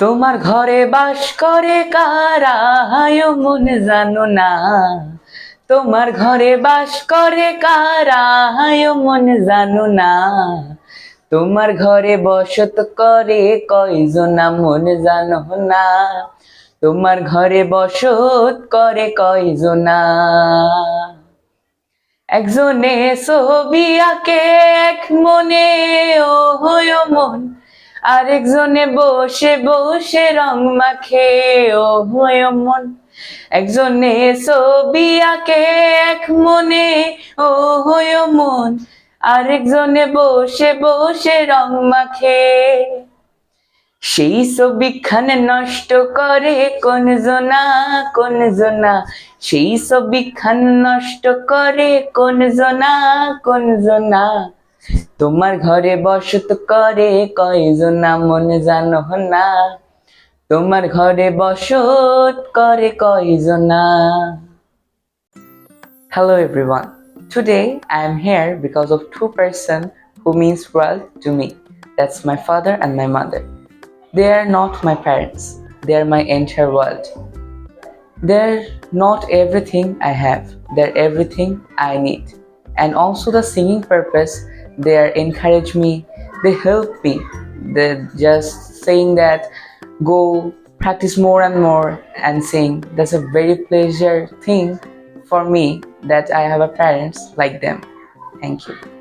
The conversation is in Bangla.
তোমার ঘরে বাস করে কারা? মন জানো না। তোমার ঘরে বাস করে কারা? মন জানো না। তোমার ঘরে বসত করে কয়জনা মন জানো না। তোমার ঘরে বসত করে কয়জনা? একজনে ছবি আঁকে, এক মনে ও হয় মন আরেকজনে বসে বসে রং মাখে। ও হয় মন একজনে ছবি আঁকে এক মনে, ও হয় মন আরেকজনে বসে বসে রং মাখে। সেই ছবিখানে নষ্ট করে কোন জনা কোন জনা। সেই ছবিখান নষ্ট করে কোন জনা কোন জনা। তোমার ঘরে বসত করে কয়জনা মনে জানো না তোমার ঘরে বসত করে কয়জনা Hello everyone. Today I am here because of two person who means world to me. That's my father and my mother. They are not my parents. They are my entire world. They're not everything I have. They're everything I need. And also the singing purpose, they encourage me. They help me. They're just saying that go practice more and more and sing. That's a very pleasure thing for me that I have a parents like them. Thank you.